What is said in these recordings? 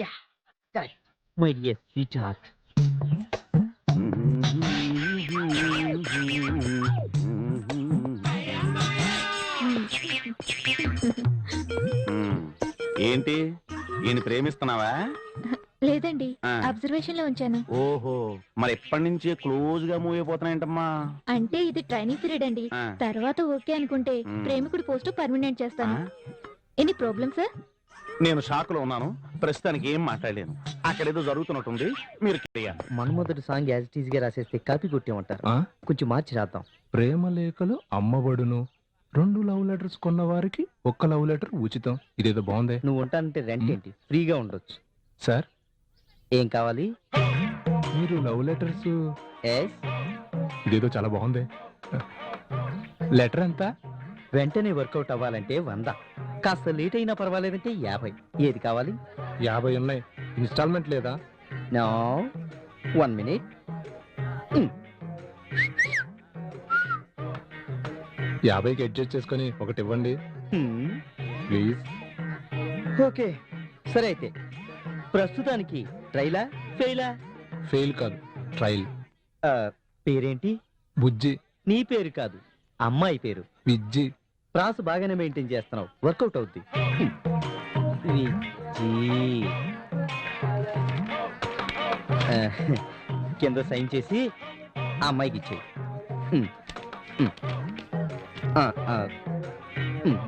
ఏంటి? ఈయన ప్రేమిస్తున్నావా? లేదండి ఆ. అబ్జర్వేషన్లో ఉంచాను. ఓహో మరి ఎప్పటి నుంచి క్లోజ్గా మూవ్ అయిపోతున్నాయంటమ్మా? అంటే ఇది ట్రైనింగ్ పీరియడ్ అండి. ఆ. తర్వాత ఓకే అనుకుంటే మ్మ్. ప్రేమికుడి పోస్ట్ పర్మనెంట్? చేస్తాను. Any problem sir? నేను షాక్లో ఉన్నాను. ప్రస్తుతానికి ఏం మాట్లాడలేను. అక్కడేదో జరుగుతున్నట్టుంది. మీరు చేయాలి మన్మధుడు సాంగ్ యాజ్ టీజ్గా రాసేస్తే కాపీ కొట్టేమంటారు ఆ? కొంచెం మార్చి రాద్దాం. ప్రేమ లేఖలు అమ్మబడును రెండు లవ్ లెటర్స్ కొన్న వారికి ఒక్క లవ్ లెటర్ ఉచితం. ఇదేదో బాగుందే. నువ్వు ఉంటానంటే రెంట్ మ్మ్. ఏంటి? ఫ్రీగా ఉండొచ్చు. సార్? ఏం కావాలి? మీరు లవ్ లెటర్స్? ఎస్ ఇదేదో చాలా బాగుంది. లెటర్ ఎంత? వెంటనే వర్కౌట్ అవ్వాలంటే వంద. కాస్త లేట్ అయినా పర్వాలేదంటే యాభై. ఏది కావాలి? యాభై ఉన్నాయి. ఇన్స్టాల్మెంట్ లేదా? నో. One minute. యాభైకి అడ్జస్ట్ చేసుకొని ఒకటి ఇవ్వండి. ప్లీజ్. ఓకే. సరే అయితే. ప్రస్తుతానికి ట్రైలా? ఫెయిలా? ఫెయిల్ కాదు. ట్రైల్. పేరేంటి? బుజ్జి. నీ పేరు కాదు. అమ్మాయి పేరు. విజ్జి. ప్రాస బాగానే మెయింటైన్ చేస్తున్నావు. వర్కౌట్ అవుద్ది. కింద సైన్ చేసి ఆ అమ్మాయికి ఇచ్చేయి.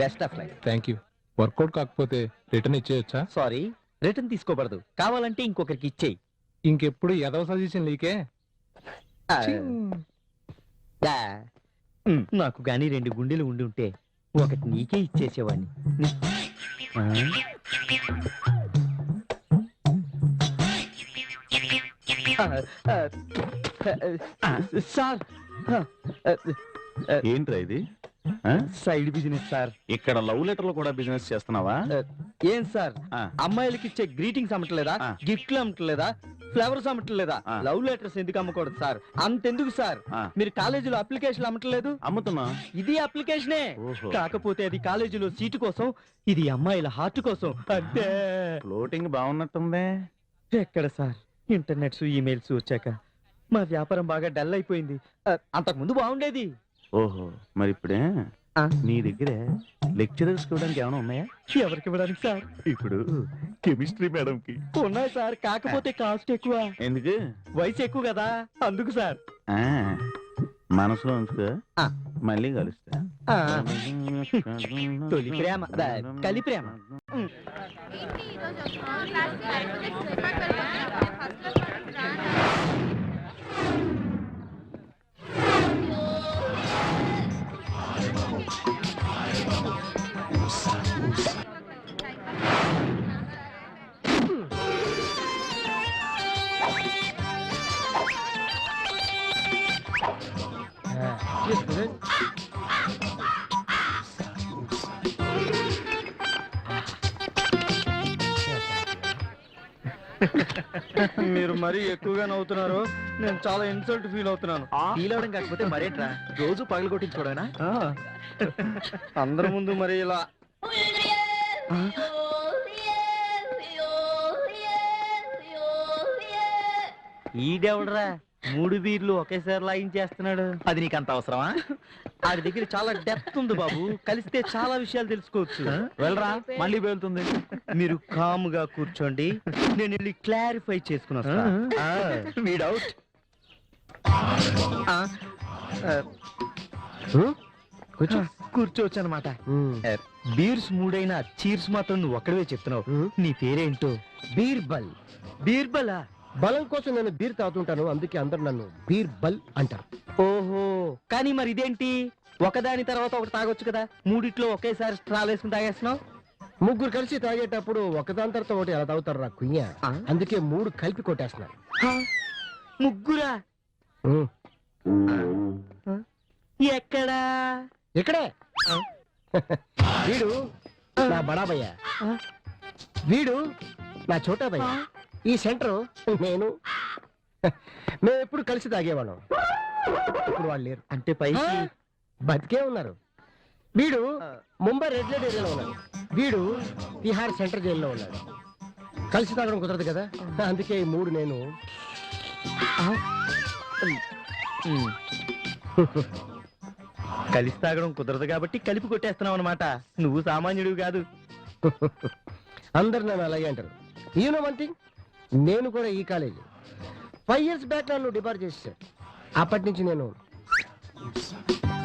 Best of life thank you workout కాకపోతే రిటర్న్ ఇచ్చేయొచ్చా? సారీ రిటర్న్ తీసుకోబడదు కావాలంటే ఇంకొకరికి ఇచ్చేయి. ఇంకెప్పుడు ఎదవ సజెషన్ లీకే? నాకు గాని రెండు గుండెలు ఉండి ఉంటే ఒకటి నీకే ఇచ్చేసేవాడిని. సార్. ఏంట్రా ఇది? Side business sir. ఇక్కడ లవ్ లెటర్లు కూడా బిజినెస్ చేస్తున్నావా? ఏం సార్. అమ్మాయిలకి ఇచ్చే గ్రీటింగ్స్ అమ్మట్లేదా. గిఫ్ట్లు అమ్మట్లేదా? ఫ్లవర్స్ అమ్మట్లేదా. లవ్ లెటర్స్ ఎందుకు అమ్మకూడదు సార్? అంతెందుకు సార్. మీరు కాలేజీలో అప్లికేషన్ అమ్మట్లేదు? అమ్ముతున్నా. ఇది అప్లికేషనే కాకపోతే అది కాలేజీలో సీటు కోసం ఇది అమ్మాయిల హార్ట్ కోసం. అంతే. ఫ్లోటింగ్ బాగున్నట్టుందే. ఎక్కడ సార్? ఇంటర్నెట్స్ ఈమెయిల్స్ వచ్చాక. మా వ్యాపారం బాగా డల్ అయిపోయింది. అంతకుముందు బాగుండేది. ఓహో మరి ఇప్పుడే. నీ దగ్గర లెక్చరర్స్ ఇవ్వడానికి ఏమైనా ఉన్నాయా? ఎవరికి ఇవ్వడానికి సార్? ఇప్పుడు కెమిస్ట్రీ మేడం కి ఉన్నాయి సార్ కాకపోతే కాస్ట్ ఎక్కువ. ఎందుకు? వయసు ఎక్కువ కదా అందుకు సార్. ఆ, మనసులో ఉంచుకో. ఆ. మళ్ళీ కలుస్తా. ఆ, తొలి ప్రేమ, కలి ప్రేమ. మీరు మరీ ఎక్కువగా నవ్వుతున్నారు నేను చాలా ఇన్సల్ట్ ఫీల్ అవుతున్నాను. ఫీల్ అవడం కాకపోతే మరేట్రా? రోజు పగలు కొట్టించుకోవడమేనా ఆ. అందరి ముందు మరి ఇలా. ఈడెవడరా? మూడు బీర్లు ఒకేసారి లాగించేస్తున్నాడు అది నీకు అంత అవసరమా? ఆడి దగ్గర చాలా డెప్త్ ఉంది బాబు. కలిస్తే చాలా విషయాలు తెలుసుకోవచ్చు. వెళ్ళరా మళ్ళీ పేలుతుంది మీరు కామ్గా కూర్చోండి. నేను వెళ్ళి క్లారిఫై చేసుకుని వస్తా. ఆ. వీడౌట్ ఆ. ఆ. కూర్చో. కూర్చోవచ్చు అనమాట బీర్స్ మూడైనా చీర్స్ మాత్రం నువ్వు ఒక్కడవే చెప్తున్నావు. నీ పేరేంటో? బీర్బల్. బీర్బలా? బలం కోసం నేను బీర్ తాగుతుంటాను అందుకే అందరు నన్ను బీర్బల్ అంటారు. ఓహో కానీ మరి ఇదేంటి ఒకదాని తర్వాత ఒకటి తాగొచ్చు కదా. మూడిట్లో ఒకేసారి స్ట్రాల్ వేసుకుని తాగేస్తున్నావు? ముగ్గురు కలిసి తాగేటప్పుడు ఒకదాని తర్వాత ఒకటి ఎలా తాగుతారు రా కుయ్య? అందుకే మూడు కలిపి కొట్టేస్తున్నారు? ముగ్గురా? ఉమ్. ఎక్కడా? ఇక్కడే? వీడు నా బడాబయ్య? వీడు నా చోటాబయ్య ఈ సెంటర్ నేను. మేము ఎప్పుడు కలిసి తాగేవాళ్ళం. ఇప్పుడు వాళ్ళు లేరు. అంటే పైకి ఆ? బతికే ఉన్నారు. వీడు ముంబై రెడ్ లైట్ ఏరియాలో ఉన్నాడు. వీడు తిహార్ సెంటర్ జైల్లో ఉన్నాడు. కలిసి తాగడం కుదరదు కదా? అందుకే ఈ మూడు నేను. కలిసి తాగడం కుదరదు కాబట్టి కలిపి కొట్టేస్తున్నావు అనమాట నువ్వు సామాన్యుడివి కాదు. అందరు నన్ను అలాగే అంటారు. యూ నో వన్ థింగ్ నేను కూడా ఈ కాలేజీ. ఫైవ్ ఇయర్స్ బ్యాక్ నన్ను డిపార్ చేశారు అప్పటి నుంచి నేను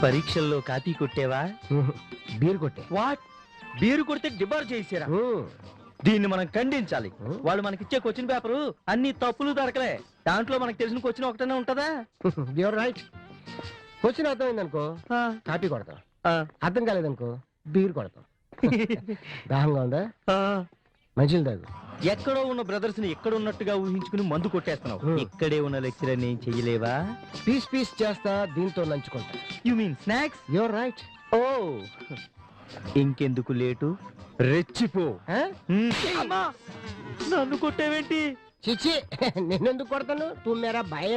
పరీక్షల్లో కాపీ కొట్టేవా? బీర్ కొట్టే. వాట్ బీరు కొడితే డిబార్ చేసారా? హ్మ్. దీన్ని మనం ఖండించాలి. వాళ్ళు మనకిచ్చే క్వశ్చన్ పేపరు అన్ని తప్పులు దొరకలే. దాంట్లో మనకు తెలిసిన క్వశ్చన్ ఒకటనే ఉంటదా? యువర్ రైట్ క్వశ్చన్ అర్థమైంది అనుకో ఆ, కాపీ కొడతాం. ఆ, అర్థం కాలేదనుకో బీర్ కొడతాం. దాహంగా ఉందా? ఆ. మంచిలు తాగు ఎక్కడో ఉన్న బ్రదర్స్ని ఎక్కడ ఉన్నట్టుగా ఊహించుకుని మందు కొట్టేస్తున్నావు. ఇక్కడే ఉన్న లెక్చరర్ ఏం చెయ్యలేవా? పీస్ పీస్ చేస్తా దీంతో నంచుకుంటా you mean snacks you're right oh. ఇంకెందుకు లేటు? రెచ్చిపో! నన్ను కొట్టేవేంటి? చిచి నిన్నెందుకు కొడతాను? తూ మేరా భయ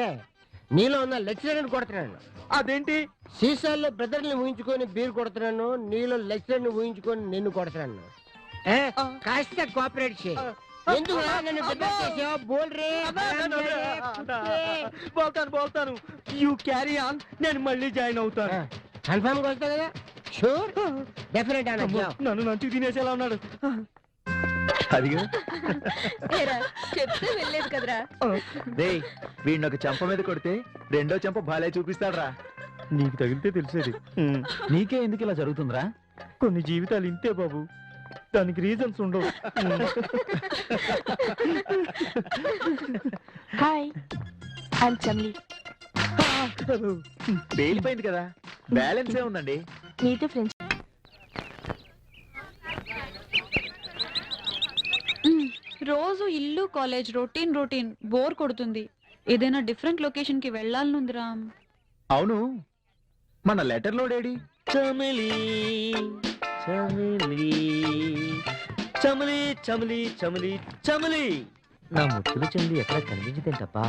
నీలో ఉన్న లెక్చరర్ కొడుతున్నాను. అదేంటి? సీసాల్లో బ్రదర్ని ఊహించుకొని బీర్ కొడుతున్నాను. నీలో లెక్చరర్ని ఊహించుకొని నిన్ను కొడుతున్నాను. కాస్త కోఆపరేట్ చేయి. ఎందుకు రా నన్ను డిస్టర్బ్ చేసావు? బోల్ రే బోల్తాను బోల్తాను. యు క్యారీ ఆన్ నేను మళ్ళీ జాయిన్ అవుతాను. కన్ఫర్మ్గా వస్తా కదా? షూర్. డెఫినెట్ నన్ను నంచు తినేసేలా ఉన్నాడు. అదిగా చెప్తే వెళ్ళలేదు కదరా. రే వీడిని ఒక చెంప మీద కొడితే రెండో చెంప బాలే చూపిస్తాడ్రా. నీకు తగిలితే తెలిసేది. నీకే ఎందుకు ఇలా జరుగుతుందిరా? కొన్ని జీవితాలు ఇంతే బాబు. దానికి రీజన్స్ ఉండవు. హాయ్ ఐమ్ చమ్లీ పేలిపోయింది కదా. బ్యాలెన్స్ ఏ ఉందండి? మీతో ఫ్రెండ్స్ రోజు ఇల్లు కాలేజ్ రొటీన్ రొటీన్ బోర్ కొడుతుంది. ఏదైనా డిఫరెంట్ లొకేషన్కి వెళ్ళాలనుందిరా. అవును. మన లెటర్ లోడేడి చమిలి చమిలి. చమిలి చమిలి చమిలి చమిలి. నా ముచ్చుల చమిలి ఎక్కడ కనిపించదేంటప్పా?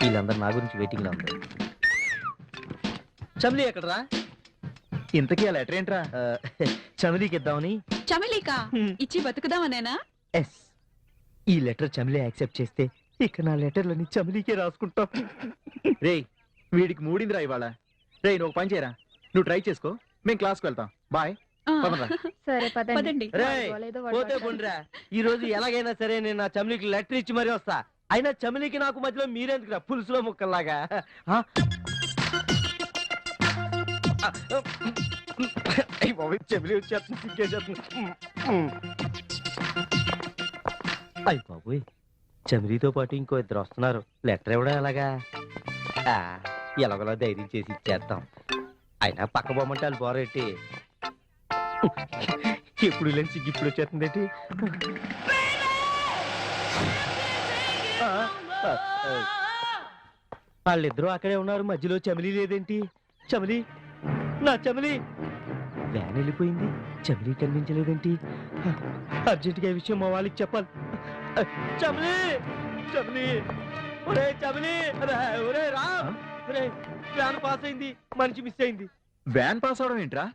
వీళ్ళందరూ నా గురించి వెయిటింగ్లో ఉన్నారు. చమిలి ఎక్కడరా? ఇంతకీ ఆ లెటర్ ఏంట్రా? చమిలీకి ఇద్దామని. చమిలికా? ఇచ్చి బతుకుదామనేనా? ఎస్. ఈ లెటర్ చమిలీ యాక్సెప్ట్ చేస్తే ఇక నా లెటర్లని చమిలీకే రాసుకుంటా. రేయ్ వీడికి మూడిందిరా ఇవాళ. రేయ్ నువ్వు పని చేయరా? నువ్వు ట్రై చేసుకో. మేము క్లాస్కి వెళ్తాం. బాయ్. ఆ, పదరా. సరే పదండి. పదండి. రేయ్, వాడేదో వాడు పోతే మాట్లాడు. పోండిరా ఈ రోజు ఎలాగైనా సరే నేను నా చమిలీకి లెటర్ ఇచ్చి మరీ వస్తా. అయినా చమిలీకి నాకు మధ్యలో మీరెందుకురా? పులుసులో ముక్కల్లాగా. ఆ? ఆ, అయ్ బాబోయ్, చమిలీ వచ్చేస్తుంది సిగ్గేసేస్తుంది. అయ్ బాబోయ్ చమిలీతో పాటు ఇంకో ఇద్దరు వస్తున్నారు. లెటర్ ఇవ్వడం ఎలాగా? ఆ, ఎలాగోలా ధైర్యం చేసి ఇచ్చేద్దాం. అయినా పక్క బొమ్మంటే వాళ్ళు బోరెట్టి ఎప్పుడు లేని సిగ్గు ఇప్పుడు వచ్చేస్తుంది ఏంటి. వాళ్ళిద్దరూ అక్కడే ఉన్నారు మధ్యలో చమిలీ లేదేంటి? చమిలీ నా చమిలీ. వ్యాన్ వెళ్ళిపోయింది చమిలీ కనిపించలేదేంటి? అర్జెంటుగా ఈ విషయం మా వాళ్ళకి చెప్పాలి. చమిలీ చమిలీ. ఒరే చమిలీ ఒరే రామ్. ఒరే వ్యాన్ పాస్ అయింది మనిషి మిస్ అయింది. వ్యాన్ పాస్ అవడం ఏంట్రా?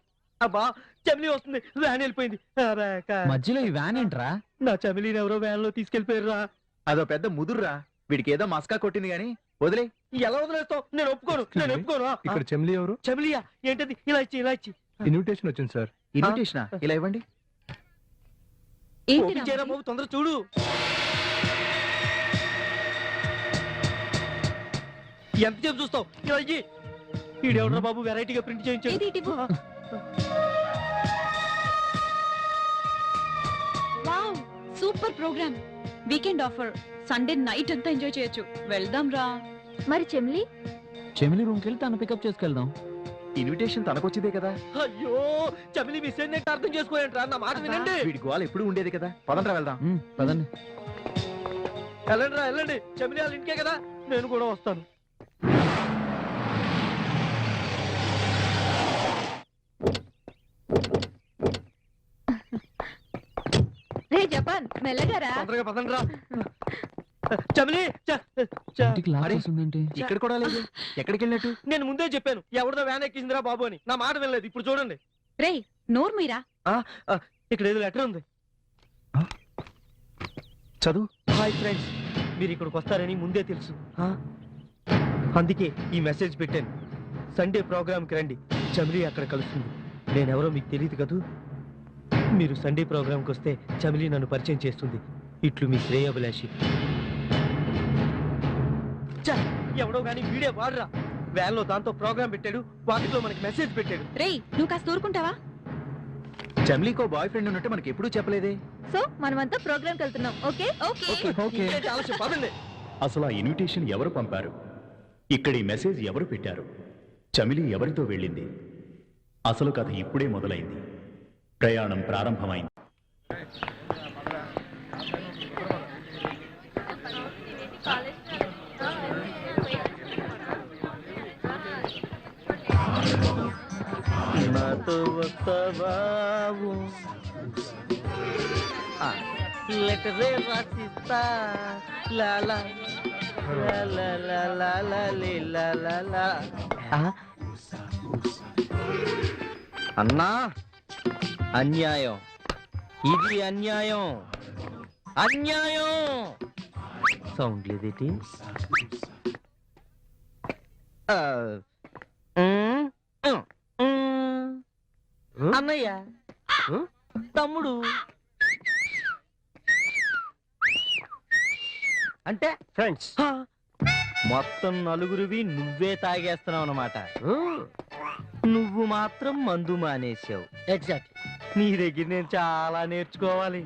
అబ్బా చమిలీ వస్తుంది. వ్యాన్ వెళ్ళిపోయింది. అరే, కా- మధ్యలో ఈ వ్యాన్ ఏంట్రా? నా చమిలీని ఎవరో వ్యాన్లో తీసుకెళ్ళిపోయారా అదో పెద్ద ముదురురా. వీడికి ఏదో మస్కా కొట్టింది గాని. వదిలే. ఎలా వదిలేస్తావు? నేను ఒప్పుకోను. నేను ఒప్పుకోను. ఇక్కడ చెమ్లి ఎవరు? చమిలియా? ఏంటది? ఇలా ఇచ్చి ఇలా ఇచ్చి. ఇన్విటేషన్ వచ్చింది సార్. ఇన్విటేషన్ ఇలా ఇవ్వండి. చేయరా? బాబు? తొందర చూడు. ఎంత చెప్పు చూస్తావు? ఇలా ఇచ్చి. ఈడెవడరా బాబు? వెరైటీగా ప్రింట్ చేయించాడు. Wow super program. Weekend offer Sunday night అంతా ఎంజాయ్ చేయొచ్చు. వెళ్దాం రా. మరి చెమ్లి? చెమిలి రూమ్కి వెళ్ళి తను పికప్ చేసుకెళ్దాం. ఇన్విటేషన్ తనకొచ్చిందే కదా. అయ్యో చమిలి మిస్ అయిందంటే అర్థం చేసుకోండి నా మాట వినండి. వీడి గోల ఎప్పుడు ఉండేది కదా. పదండ్రా వెళ్దాం. పదండి. వెళ్ళండి రా వెళ్ళండి. చమిలి వాళ్ళ ఇంటికే కదా. నేను కూడా వస్తాను రే జపాన్ మెల్లగారా? తొందరగా పదండి రా చమిలి చ- చ- అరే, ఇక్కడ కూడా లేదు. ఎక్కడికి వెళ్ళినట్టు? నేను ముందే చెప్పాను ఎవరిదో వ్యాన్ ఎక్కిందిరా బాబు అని. నా మాట వినలేదు ఇప్పుడు చూడండి. రేయ్ నోరు మీరా? ఇక్కడ ఏదో లెటర్ ఉంది. చదువు? హాయ్ ఫ్రెండ్స్ మీరు ఇక్కడికి వస్తారని ముందే తెలుసు. ఆ? అందుకే ఈ మెసేజ్ పెట్టాను. సండే ప్రోగ్రామ్కి రండి చమిలీ అక్కడ కలుస్తుంది. నేనెవరో మీకు తెలియదు కదూ? మీరు సండే ప్రోగ్రామ్కి వస్తే చమిలీ నన్ను పరిచయం చేస్తుంది. ఇట్లు మీ శ్రేయభిలాషి! ఎవడో కానీ వీడియో వాడరా. వ్యాన్లో దాంతో ప్రోగ్రామ్ పెట్టాడు వాటిలో మనకి మెసేజ్ పెట్టాడు. రేయ్ నువ్వు కాస్త ఊరుకుంటావా? జమ్లీకో బాయ్ ఫ్రెండ్ ఉన్నట్టు మనకి ఎప్పుడూ చెప్పలేదే. సో మనమంతా ప్రోగ్రామ్ వెళ్తున్నాం ఓకే? ఓకే. ఓకే ఆలస్యం? పదండి. అసలు ఆ ఇన్విటేషన్ ఎవరు పంపారు? ఇక్కడ ఈ మెసేజ్ ఎవరు పెట్టారు? చమిలి ఎవరితో వెళ్ళింది? అసలు కథ ఇప్పుడే మొదలైంది. ప్రయాణం ప్రారంభమైంది. నాతో వస్తావా లెటరే రాసిస్తా. లాలా అన్నా? అన్యాయం. ఇది అన్యాయం. అన్యాయం! సౌండ్ లేదేటి. అన్నయ్య తమ్ముడు. అంటే? ఫ్రెండ్స్ మొత్తం నలుగురివి నువ్వే తాగేస్తున్నావు అనమాట నువ్వు మాత్రం మందు మానేసావు ఎగ్జాక్ట్ నీ దగ్గర నేను చాలా నేర్చుకోవాలి.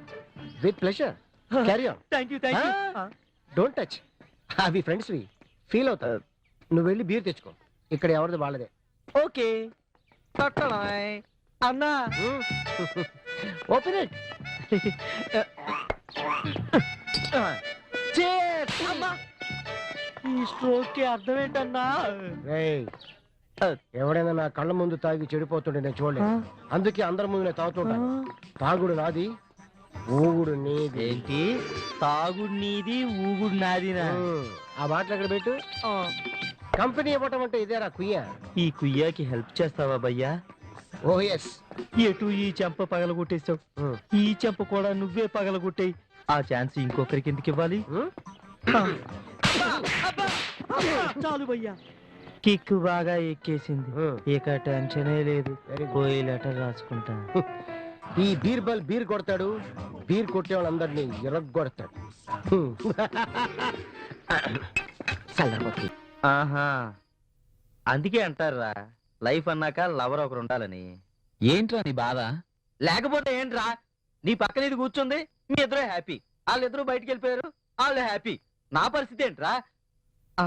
With pleasure carry on thank you thank you don't touch అవి ఫ్రెండ్స్ వి ఫీల్ అవుతారు నువ్వు వెళ్ళి బీర్ తెచ్చుకో. ఇక్కడ ఎవరిది వాళ్ళదే. ఓకే తట్టడాయ్. అన్నా. Open it Cheers! అమ్మా. ఈ స్ట్రోక్కి అర్థం ఏంటన్నా? ఎవడైనా నా కళ్ళ ముందు తాగి చెడిపోతుంటే నేను చూడలేదు. అందుకే అందరి ముందు నేను తాగుతుంటాను తాగుడు నాది ఊగుడు నీది. ఏంటి? తాగుడు నీది ఊగుడు నాదినా? ఆ బాటిల్ ఎక్కడ పెట్టు? కంపెనీ ఇవ్వటం అంటే ఇదేరా కుయ్య. ఈ కుయ్యాకి హెల్ప్ చేస్తావా భయ్యా? Oh yes. ఎటు ఈ చెంప పగలగొట్టేశావు? ఈ చెంప కూడా నువ్వే పగలగొట్టేయి. ఆ ఛాన్స్ ఇంకొకరికి ఎందుకు ఇవ్వాలి? చాలు భయ్యా. కిక్ బాగా ఎక్కేసింది ఇక టెన్షనే లేదు. పోయి లెటర్ రాసుకుంటా. ఈ బీర్ బల్ బీర్ కొడతాడు. బీర్ కొట్టే వాళ్ళందరినీ ఎరగొడతాడు. ఆహా. అందుకే అంటారా లైఫ్ అన్నాక లవర్ ఒకరు ఉండాలని. ఏంట్రా నీ బాధ? లేకపోతే ఏంట్రా నీ పక్కన ఇది కూర్చుంది మీ ఇద్దరు హ్యాపీ వాళ్ళిద్దరూ బయటికి వెళ్ళిపోయారు వాళ్ళు హ్యాపీ నా పరిస్థితి ఏంట్రా? ఆ,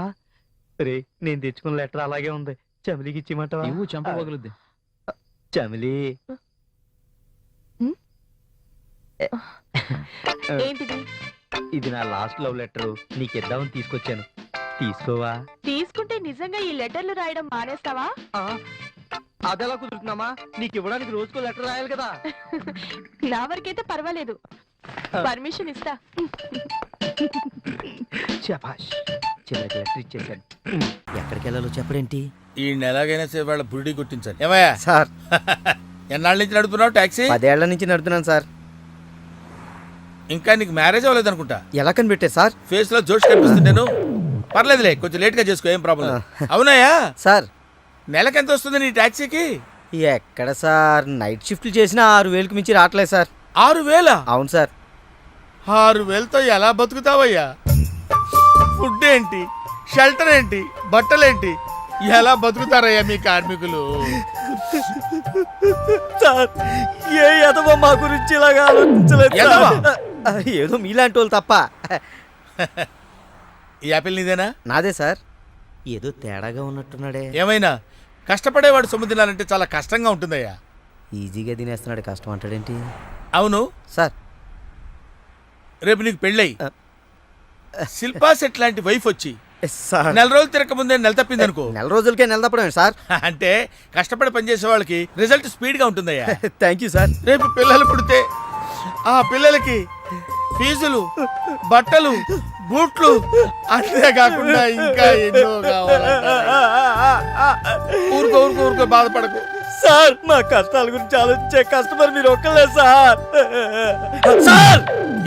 రే నేను తెచ్చుకున్న లెటర్ అలాగే ఉంది. చమిలికి ఇచ్చిమంటావా నువ్వు చంప పగులుద్ది. చమిలి. ఏంటిది? ఇది నా లాస్ట్ లవ్ లెటర్. నీకు ఇద్దామని తీసుకొచ్చాను. తీసుకోవా? తీసుకుంటే నిజంగా ఈ లెటర్లు రాయడం మానేస్తావా? ఆ, అదెలా కుదురుతున్నామా? నీకు ఇవ్వడానికి రోజుకో లెటర్ రాయాలి కదా. నా వరకైతే పర్వాలేదు. పర్మిషన్ ఇస్తా. శభాష్ చివరికి లెటర్ ఇచ్చేసాను ఎక్కడికి వెళ్ళాలో చెప్పడేంటి? ఈ ఎలాగైనా సరే వాళ్ళ బురుడి కొట్టించాలి. ఏమయ్యా? సార్. ఎన్నాళ్ళ నుంచి నడుపుతున్నావు టాక్సీ? పదేళ్ళ నుంచి నడుతున్నాను సార్. ఇంకా నీకు మ్యారేజ్ అవ్వలేదు అనుకుంటా ఎలా కనిపెట్టారు సార్? ఫేస్లో జోష్ కనిపిస్తుంది నేను పర్లేదులే కొంచెం లేట్గా చేసుకో ఏం ప్రాబ్లం అవునాయా సార్. నెలకి ఎంత వస్తుంది నీ టాక్సీకి? ఎక్కడ సార్? నైట్ షిఫ్ట్లు చేసిన ఆరు వేలకు మించి రావట్లేదు సార్. ఆరు వేల? అవును సార్. ఆరు వేలతో ఎలా బతుకుతావయ్యా? ఫుడ్ ఏంటి? షెల్టర్ ఏంటి? బట్టలేంటి ఎలా బతుకుతారయ్యా మీ కార్మికులు? సార్ ఏ ఎదవ మా గురించి ఇలాగా ఆలోచించలేదు ఎదవ? ఏదో మీలాంటి వాళ్ళు తప్ప. ఈ యాపిల్ నీదేనా? నాదే సార్. ఏదో తేడాగా ఉన్నట్టున్నాడే. ఏమైనా? కష్టపడేవాడు సొమ్ము తినాలంటే చాలా కష్టంగా ఉంటుందయ్యా. ఈజీగా తినేస్తున్నాడు. కష్టం అంటాడేంటి? అవును. సార్. రేపు నీకు పెళ్ళై ఆ. శిల్పా సెట్ లాంటి వైఫ్ వచ్చి సార్. నెల రోజులు తిరగక ముందే నెల తప్పింది అనుకో. నెల రోజులకే నెల తప్పడమే సార్. అంటే కష్టపడి పనిచేసే వాళ్ళకి రిజల్ట్ స్పీడ్గా ఉంటుందయ్యా. Thank you sir. రేపు పిల్లలు పుడితే ఆ పిల్లలకి ఫీజులు బట్టలు బూట్లు అంతేకాకుండా ఇంకా ఎన్నో కావాలి ఊరుకో ఊరుకో ఊరుకో బాధపడకు. సార్ మా కష్టాల గురించి ఆలోచించే కస్టమర్ మీరు ఒక్కలే సార్. సార్!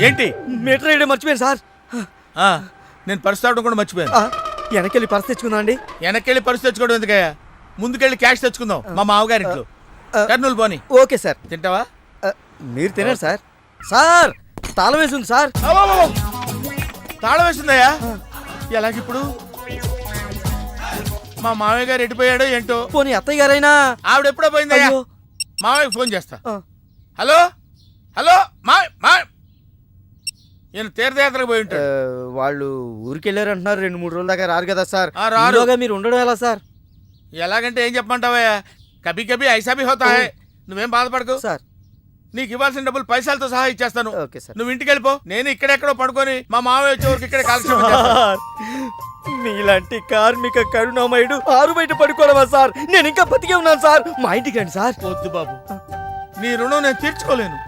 ఏంటి? మీటర్ వేయడం మర్చిపోయాను సార్. ఆ, నేను పర్స్ తాగడం కూడా మర్చిపోయాను. వెనకెళ్ళి పర్స్ తెచ్చుకుందా అండి. వెనక్కి పర్స్ తెచ్చుకోవడం ఎందుకయ్యా? ముందుకెళ్ళి క్యాష్ తెచ్చుకుందాం మా మామగారింట్లో కర్నూలు పోని. Okay sir. తింటావా? ఆ, మీరు తినండి సార్. సార్ తాళం వేసి ఉంది సార్. తాళం వేసిందయ్యా ఎలాగిప్పుడు మా మామయ్య గారు ఎడిపోయాడో ఏంటో? పోనీ అత్తయ్య గారైనా? ఆవిడ ఎప్పుడో పోయిందయ్యా? అయ్యో. మామయ్యకి ఫోన్ చేస్తా. ఆ. హలో? హలో? మా మా. ఈయన తీర్థయాత్రకు పోయి ఉంటాడు. వాళ్ళు ఊరికి వెళ్ళారు అంటున్నారు రెండు మూడు రోజుల దాకా రారు కదా సార్. ఆ, రారు. ఈలోగా మీరు ఉండడం ఎలా సార్? ఎలాగంటే ఏం చెప్పమంటావయ్యా? కభీ కభీ ఐసా భీ హోతా హై. నువ్వేం బాధపడకు. సార్. నీకు ఇవ్వాల్సిన డబ్బులు పైసలతో సహా ఇచ్చేస్తాను. Okay sir. నువ్వు ఇంటికి వెళ్ళిపో నేను ఇక్కడెక్కడో పడుకొని మా మామయ్య వచ్చే వరకు ఇక్కడే. సార్. మీలాంటి కార్మిక కరుణామయుడు ఆరు బయట పడుకోవడమా సార్? నేను ఇంకా బతికే ఉన్నాను సార్. మా ఇంటికి రండి సార్. వద్దు బాబు. నీ రుణం నేను తీర్చుకోలేను.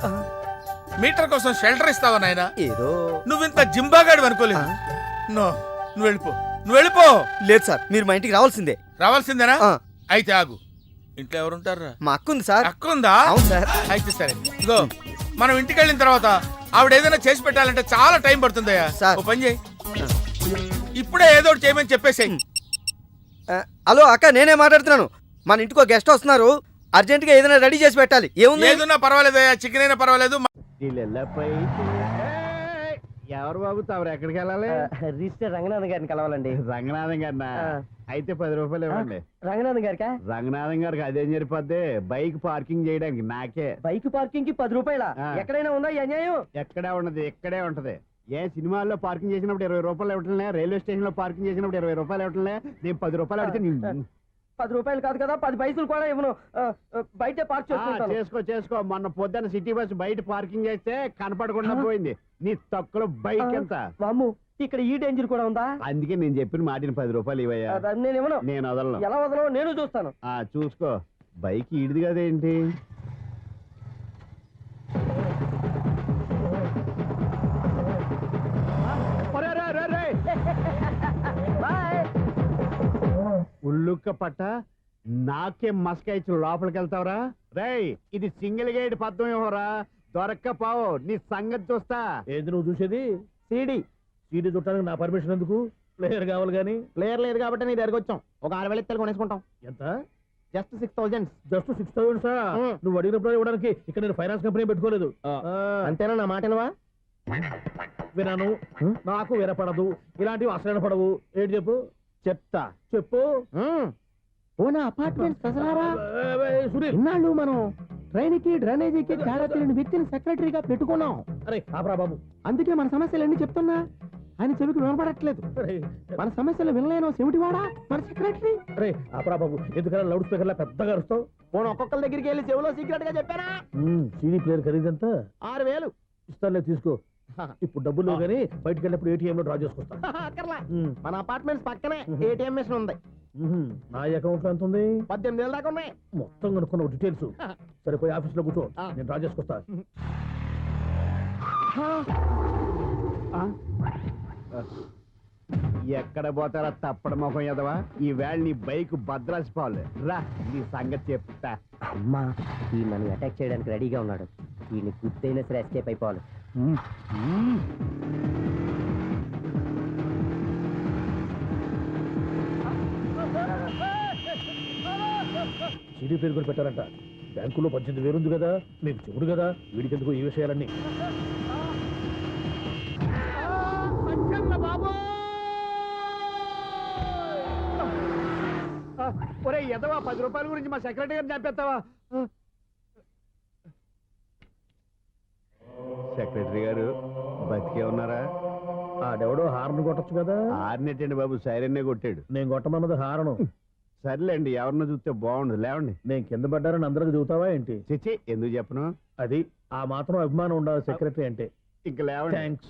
మీటర్ కోసం షెల్టర్ ఇస్తావా నాయనా? ఏదో. నువ్వు ఇంత జింబాగాడు అనుకోలేదు. నో నువ్వు వెళ్ళిపో. నువ్వు వెళ్ళిపో. లేదు సార్ మీరు మా ఇంటికి రావాల్సిందే. రావాల్సిందేనా. అయితే ఆగు. ఇంట్లో ఎవరుంటారా మా అక్క ఉంది సార్. అక్క ఉందా అవును సార్. అయితే సరే. ఇగో మనం ఇంటికి వెళ్ళిన తర్వాత ఆవిడ ఏదైనా చేసి పెట్టాలంటే చాలా టైం పడుతుందయ్యా. సార్. పని చేయి. ఇప్పుడే ఏదో ఒకటి చేయమని చెప్పేసేయ్. ఆ, హలో అక్క నేనే మాట్లాడుతున్నాను. మన ఇంటికి ఒక గెస్ట్ వస్తున్నారు. అర్జెంట్గా ఏదైనా రెడీ చేసి పెట్టాలి. ఏముంది? ఏదున్నా పర్వాలేదయ్యా చికెన్ అయినా పర్వాలేదు. ఎవరు బాబు తమరు ఎక్కడికి వెళ్ళాలి? రిజిస్టర్ రంగనాథన్ గారిని కలవాలండి. రంగనాథం గారినా? ఆ. అయితే పది రూపాయలు ఇవ్వండి. రంగనాథన్ గారికా? రంగనాథం గారికి అదేం సరిపోద్ది బైక్ పార్కింగ్ చేయడానికి నాకే. బైక్ పార్కింగ్కి పది రూపాయల. ఎక్కడైనా ఉందా అన్యాయం? ఎక్కడే ఉన్నది ఇక్కడే ఉంటది. ఏ సినిమాల్లో పార్కింగ్ చేసినప్పుడు ఇరవై రూపాయలు ఇవ్వట్లే? రైల్వే స్టేషన్లో పార్కింగ్ చేసినప్పుడు ఇరవై రూపాయలు ఇవ్వట్లే? నేను పది రూపాయలు అడిగితే పది రూపాయలు కాదు కదా పది పైసలు కూడా ఇవ్వను. బయటే పార్క్ చేసుకుంటాను. చేసుకో చేసుకో. మొన్న పొద్దున్న సిటీ బస్ బయట పార్కింగ్ చేస్తే కనపడకుండా పోయింది. నీ తక్కువ బైక్ ఎంత? వామ్ము ఇక్కడ ఈ డేంజర్ కూడా ఉందా? అందుకే నేను చెప్పిన మాటిని పది రూపాయలు ఇవ్వయ్యా. అది నేను ఇవ్వను. నేను వదలను. ఎలా వదలో నేను చూస్తాను. ఆ చూసుకో. బైక్ ఈడిది కదేంటి? ఉల్లుక్క పట్ట నాకే మస్క ఇచ్చి లోపలికి వెళ్తావురా? రేయ్ ఇది సింగిల్ గేట్ పద్మం ఇవ్వరా దొరక్క పావు నీ సంగతి చూస్తా. ఏది నువ్వు చూసేది? సీడీ. సీడీ చుట్టానికి నా పర్మిషన్ ఎందుకు? ప్లేయర్ కావాలి కానీ. ప్లేయర్ లేదు కాబట్టి నీ దగ్గరకు వచ్చాం. ఒక ఆరు వేలు ఇత్తలు కొనేసుకుంటాం. ఎంత? Just six thousand just six thousand sir. నువ్వు అడిగినప్పుడు ఇవ్వడానికి ఇక్కడ నేను ఫైనాన్స్ కంపెనీ పెట్టుకోలేదు. అంతేనా నా మాటనువా? వినాను. నాకు వినపడదు. ఇలాంటివి అసలు వినపడవు ఏంటి చెప్పు? చెప్తా. చెప్పు. ఓ నా అపార్ట్మెంట్ ప్రజలారా? ఇన్నాళ్ళు మనం ట్రైన్కి డ్రైనేజీకి తేడా తెలియని వ్యక్తిని సెక్రటరీగా పెట్టుకున్నాం. అరే ఆపరా బాబు. అందుకే మన సమస్యలు ఎన్ని చెప్తున్నా? ఆయన చెవికి వినపడట్లేదు మన సమస్యలు వినలేను చెవిటివాడా? మన సెక్రటరీ? అరే ఆపరా బాబు. ఎందుకన్నా లౌడ్ స్పీకర్ లా పెద్దగా అరుస్తావు? పోను ఒక్కొక్కరి దగ్గరికి వెళ్ళి చెవిలో సీక్రెట్గా చెప్పానా? సీడీ ప్లేయర్ ఖరీదంతా? ఆరు వేలు. ఇస్తానులే తీసుకో. ఇప్పుడు డబ్బులు లేవు కానీ బయటకు వెళ్ళినప్పుడు ఏటీఎం లో డ్రా చేసుకొస్తా. అక్కర్లా. మన అపార్ట్మెంట్స్ పక్కనే ఏటీఎం మిషన్ ఉంది. నా అకౌంట్లో ఎంత ఉంది? పద్దెనిమిది వేల దాకా ఉన్నాయి. మొత్తం కనుక్కున్న డీటెయిల్స్ సరే పోయి ఆఫీస్లో కూర్చో. నేను డ్రా చేసుకొస్తా. ఎక్కడ పోతారా తప్పడ మొహం ఎదవా? ఈ వేళ నీ బైక్ భద్రాసి పోవాలి. రా నీ సంగతి చెప్తా. అమ్మా ఈ మనం అటాక్ చేయడానికి రెడీగా ఉన్నాడు. ఈయన గుర్తైనా సరే ఎస్కేప్ అయిపోవాలి. సీడీ పేరు కూడా పెట్టారంట బ్యాంకులో పద్దెనిమిది వేలు ఉంది కదా మీకు చూడు కదా వీడికెందుకు ఈ విషయాలన్నీ? ఒరే ఎదవా పది రూపాయల గురించి మా సెక్రటరీ గారిని చంపేస్తావా? సెక్రటరీ గారు బతికే ఉన్నారా? ఆడెవడో హార్న్ కొట్టచ్చు కదా. ఆరినట్టండి బాబు సైరన్నే కొట్టాడు. నేను కొట్టమన్నది హారను. సర్లేండి ఎవరినో చూస్తే బాగుండదు లేవండి. నేను కింద పడ్డారని అందరికి చెబుతావా ఏంటి? చిచ్చి ఎందుకు చెప్పను? అది ఆ మాత్రం అభిమానం ఉండాలి సెక్రటరీ అంటే. ఇంక లేవండి. థ్యాంక్స్